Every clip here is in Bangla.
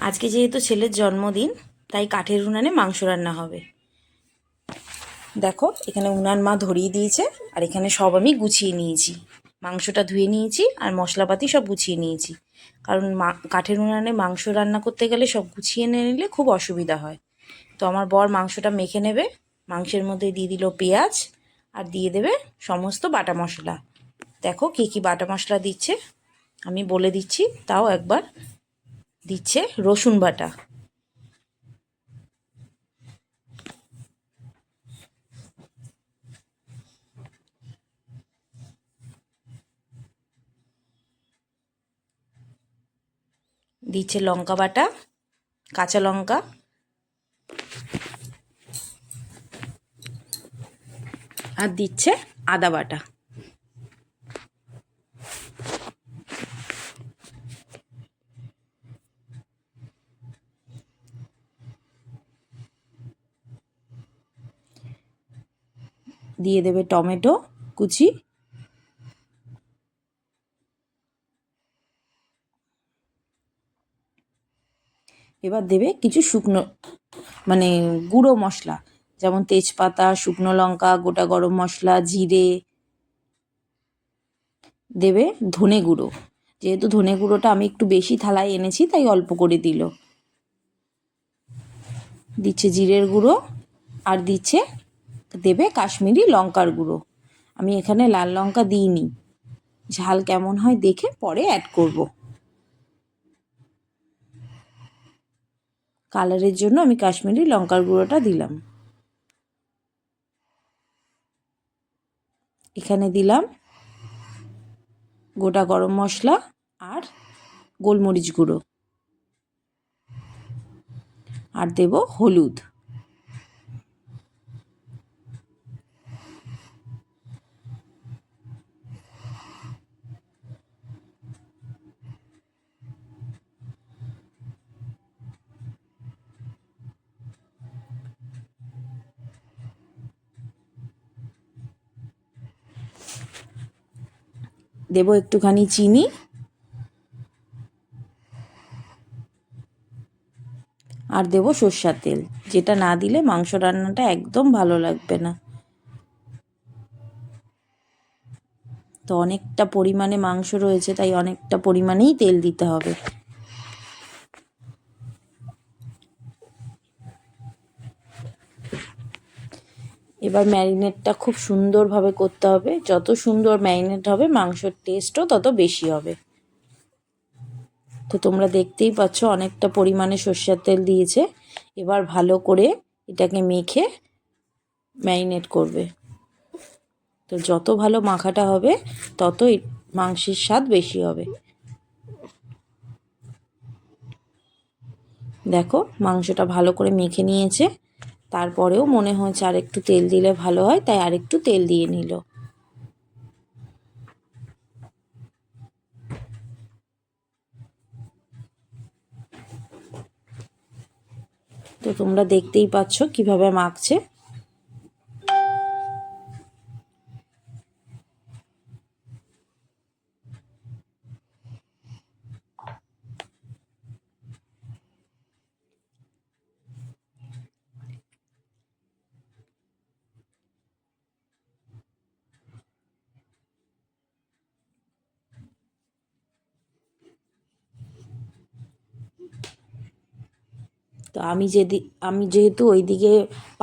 আজকে যেহেতু ছেলের জন্মদিন, তাই কাঠের উনানে মাংস রান্না হবে। দেখো, এখানে উনান মা ধরিয়ে দিয়েছে, আর এখানে সব আমি গুছিয়ে নিয়েছি। মাংসটা ধুয়ে নিয়েছি, আর মশলাপাতি সব গুছিয়ে নিয়েছি। কারণ মা, কাঠের উনানে মাংস রান্না করতে গেলে সব গুছিয়ে নিলে খুব অসুবিধা হয়। তো আমার বর মাংসটা মেখে নেবে, মাংসের মধ্যে দিয়ে দিল পেঁয়াজ, আর দিয়ে দেবে সমস্ত বাটা মশলা। দেখো কী কী বাটা মশলা দিচ্ছে, আমি বলে দিচ্ছি, তাও একবার দিচ্ছে রসুন বাটা। দিচ্ছে লঙ্কা বাটা কাঁচা লঙ্কা। আর দিচ্ছে আদা বাটা। দিয়ে দেবে টমেটো, কুচি। এবার দেবে কিছু শুকনো মানে গুঁড়ো মশলা, যেমন তেজপাতা, শুকনো লঙ্কা, গোটা গরম মশলা, জিরে। দেবে ধনে গুঁড়ো। যেহেতু ধনে গুঁড়োটা আমি একটু বেশি থালায় এনেছি, তাই অল্প করে দিল। দিচ্ছে জিরের গুঁড়ো, আর দিচ্ছে দেবে কাশ্মীরি লঙ্কার গুঁড়ো। আমি এখানে লাল লঙ্কা দিইনি। ঝাল কেমন হয় দেখে পরে অ্যাড করব। কালারের জন্য আমি কাশ্মীরি লঙ্কার গুঁড়োটা দিলাম। এখানে দিলাম গোটা গরম মশলা আর গোলমরিচ গুঁড়ো। আর দেব হলুদ। দেবো একটুখানি চিনি। আর দেব সর্ষার তেল। যেটা না দিলে মাংস রান্নাটা একদম ভালো লাগবে না। তো অনেকটা পরিমাণে মাংস রয়েছে, তাই অনেকটা পরিমাণেই তেল দিতে হবে। এবার ম্যারিনেটটা খুব সুন্দরভাবে করতে হবে। যত সুন্দর ম্যারিনেট হবে, মাংসর টেস্টও তত বেশি হবে। তো তোমরা দেখতেই পাচ্ছ অনেকটা পরিমাণে সর্ষের তেল দিয়েছে। এবার ভালো করে এটাকে মেখে ম্যারিনেট করবে। তো যত ভালো মাখাটা হবে, ততই মাংসের স্বাদ বেশি হবে। দেখো মাংসটা ভালো করে মেখে নিয়েছে। তারপরেও মনে হয়েছে আর একটু তেল দিলে ভালো হয়, তাই আর একটু তেল দিয়ে নিল। তো তোমরা দেখতেই পাচ্ছ কীভাবে মাখছে। তো আমি যেদি, আমি যেহেতু ওইদিকে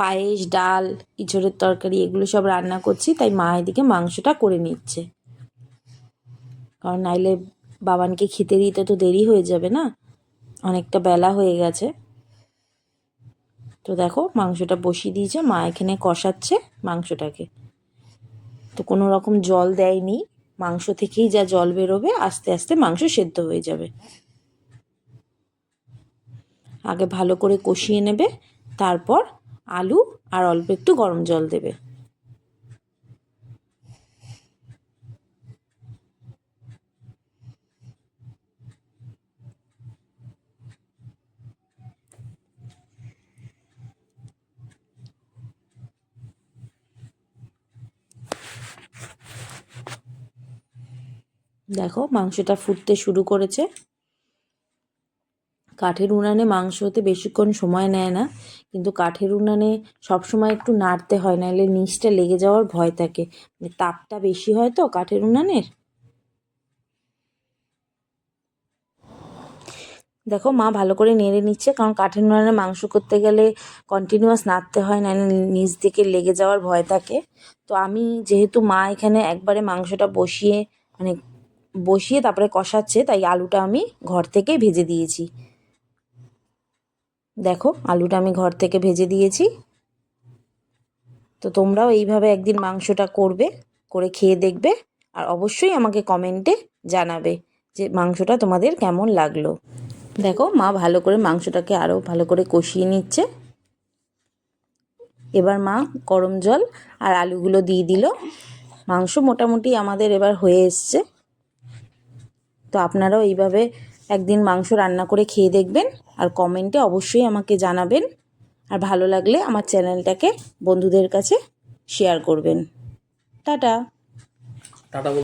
পায়েস, ডাল, ইঁচড়ের তরকারি এগুলো সব রান্না করছি, তাই মা এদিকে মাংসটা করে নিচ্ছে। কারণ নাইলে বাবানকে খেতে দিতে তো দেরি হয়ে যাবে না, অনেকটা বেলা হয়ে গেছে। তো দেখো মাংসটা বসিয়ে দিয়েছে, মা এখানে কষাচ্ছে মাংসটাকে। তো কোনো রকম জল দেয়নি, মাংস থেকেই যা জল বেরোবে, আস্তে আস্তে মাংস সেদ্ধ হয়ে যাবে। আগে ভালো করে কষিয়ে নেবে, তারপর আলু আর অল্প একটু গরম জল দেবে। দেখো মাংসটা ফুটতে শুরু করেছে। কাঠের উনানে মাংস হতে বেশিক্ষণ সময় নেয় না, কিন্তু কাঠের উনানে সবসময় একটু নাড়তে হয়, নাহলে নিচটা লেগে যাওয়ার ভয় থাকে। মানে তাপটা বেশি হয় তো কাঠের উনানের? দেখো, মা ভালো করে নেড়ে নিচ্ছে, কারণ কাঠের উনানে মাংস করতে গেলে কন্টিনিউয়াস নাড়তে হয় না নিচ থেকে লেগে যাওয়ার ভয় থাকে। তো আমি যেহেতু মা এখানে একবারে মাংসটা বসিয়ে মানে বসিয়ে তারপরে কষাচ্ছে, তাই আলুটা আমি ঘর থেকে ভেজে দিয়েছি। দেখো, আলুটা আমি ঘর থেকে ভেজে দিয়েছি। তো তোমরাও এইভাবে একদিন মাংসটা করবে, করে খেয়ে দেখবে, আর অবশ্যই আমাকে কমেন্টে জানাবে যে মাংসটা তোমাদের কেমন লাগল। দেখো, মা ভালো করে মাংসটাকে আরও ভালো করে কষিয়ে নিচ্ছে। এবার মা গরম জল আর আলুগুলো দিয়ে দিল। মাংস মোটামুটি আমাদের এবার হয়ে এসছে। তো আপনারাও এইভাবে একদিন মাংস রান্না করে খেয়ে দেখবেন আর কমেন্টে অবশ্যই আমাকে জানাবেন। আর ভালো লাগলে আমার চ্যানেলটাকে বন্ধুদের কাছে শেয়ার করবেন। টাটা। টাটা